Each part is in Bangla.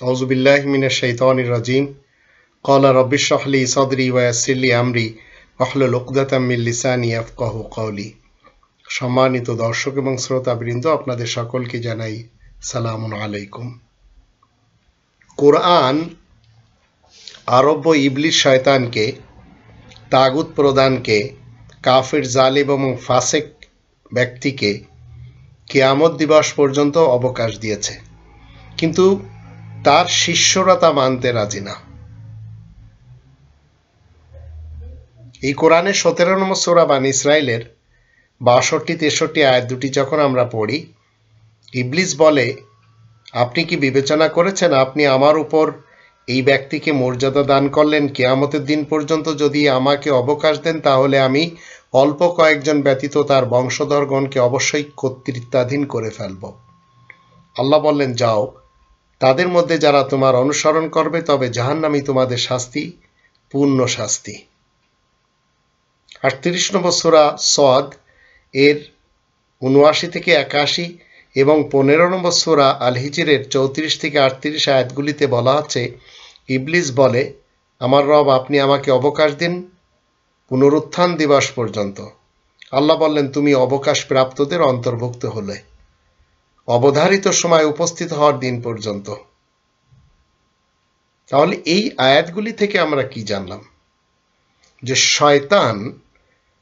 আউজুবিল্লাহ মিনা শৈতান রাজিম। কলা রব্বিশাহলি সদরি ওয়াসিল্লি আমরি অহলুল উকদাতাম্মিল লিসানি আফকাহু সম্মানিত দর্শক এবং শ্রোতাবৃন্দ, আপনাদের সকলকে জানাই সালাম আলাইকুম। কোরআন আরব্য ইবলিশ শয়তানকে, তাগুত প্রদানকে, কাফির জালিব এবং ফাসেক ব্যক্তিকে কেয়ামত দিবস পর্যন্ত অবকাশ দিয়েছে। কিন্তু তার শিষ্যরা তা মানতে রাজি না। এই কোরআনের সতেরো নম্বর সোরা বান ইসরায়েলের বাষট্টি, তেষট্টি আয়াত দুটি যখন আমরা পড়ি, ইবলিস বলে, আপনি কি বিবেচনা করেছেন আপনি আমার উপর এই ব্যক্তিকে মর্যাদা দান করলেন? কেয়ামতের দিন পর্যন্ত যদি আমাকে অবকাশ দেন, তাহলে আমি অল্প কয়েকজন ব্যতীত তার বংশধরগণকে অবশ্যই কর্তৃত্বাধীন করে ফেলব। আল্লাহ বললেন, যাও তাদের মধ্যে যারা তোমার অনুসরণ করবে, তবে জাহান্নামি তোমাদের শাস্তি, পূর্ণ শাস্তি। আটত্রিশ নম্বর সুরা সদ এর উনআশি থেকে একাশি এবং পনেরো নম্বর সুরা আল হিজিরের চৌত্রিশ থেকে আটত্রিশ আয়াতগুলিতে বলা আছে, ইবলিস বলে, আমার রব আপনি আমাকে অবকাশ দিন, পুনরুত্থান দিবস পর্যন্ত। আল্লাহ বললেন, তুমি অবকাশ প্রাপ্তদের অন্তর্ভুক্ত হলে। অবধারিত সময় উপস্থিত হওয়ার দিন পর্যন্ত। তাহলে এই আয়াতগুলি থেকে আমরা কি জানলাম? যে শয়তান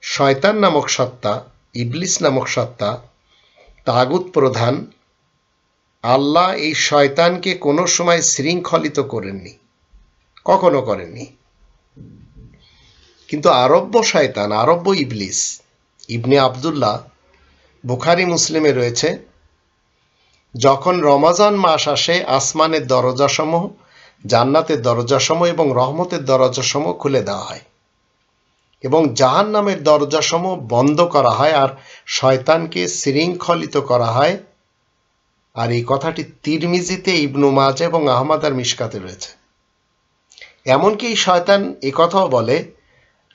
শয়তান নামক সত্তা, ইবলিস নামক সত্তা, তাগুত প্রধান, আল্লাহ এই শয়তানকে কোনো সময় শৃঙ্খলিত করেননি, কখনো করেননি। কিন্তু আরব্য শয়তান, আরব্য ইবলিস, ইবনে আবদুল্লাহ, বুখারি, মুসলিমে রয়েছে যখন রমাজান মাস আসে, আসমানের দরজাসমূহ, জান্নাতের দরজাসমূহ এবং রহমতের দরজাসমূহ খুলে দেওয়া হয়। এবং জাহান নামের দরজাসমূহ বন্ধ করা হয় আর শয়তানকে শৃঙ্খলিত করা হয়। আর এই কথাটি তিরমিজিতে, ইবনু মাজ এবং আহমদ আর মিশকাতে রয়েছে। এমনকি শয়তান কথাও বলে,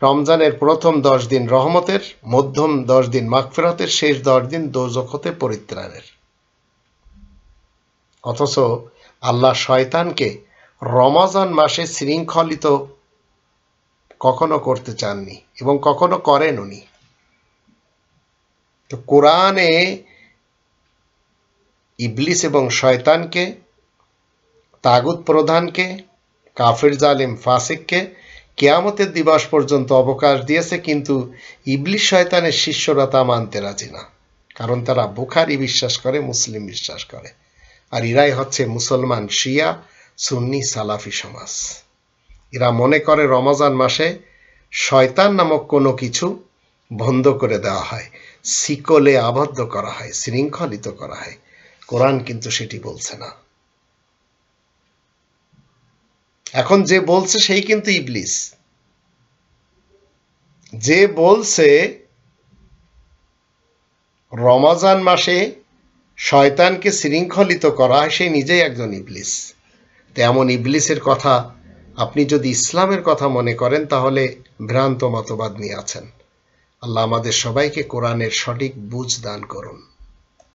রমজানের প্রথম দশ দিন রহমতের, মধ্যম দশ দিন মাগফিরাতের, শেষ দশ দিন দোজখ হতে পরিত্রাণের। অথচ আল্লাহ শয়তানকে রমাজান মাসে শৃঙ্খলিত কখনো করতে চাননি এবং কখনো করেন উনি। তো কোরআনে ইবলিস এবং শয়তানকে, তাগুত প্রধানকে, কাফির জালিম ফাসিককে কেয়ামতের দিবস পর্যন্ত অবকাশ দিয়েছে, কিন্তু ইবলিস শয়তানের শিষ্যরা তা মানতে রাজি না। কারণ তারা বুখারি বিশ্বাস করে, মুসলিম বিশ্বাস করে। আর ইরাই হচ্ছে মুসলমান শিয়া, সুন্নি, সালাফি সমাজ। এরা মনে করে রমজান মাসে শয়তান নামক কোনো কিছু বন্ধ করে দেওয়া হয়, শিকলে আবদ্ধ করা হয়, শৃঙ্খলিত করা হয়। কোরআন কিন্তু সেটি বলছে না। এখন যে বলছে সেই কিন্তু ইবলিস। যে বলছে রমাজান মাসে শয়তানকে শৃঙ্খলিত করা, সে নিজেই একজন ইবলিস। তেমন ইবলিসের কথা আপনি যদি ইসলামের কথা মনে করেন, তাহলে ভ্রান্ত মতবাদ নিয়ে আছেন। আল্লাহ আমাদের সবাইকে কোরআনের সঠিক বুঝ দান করুন।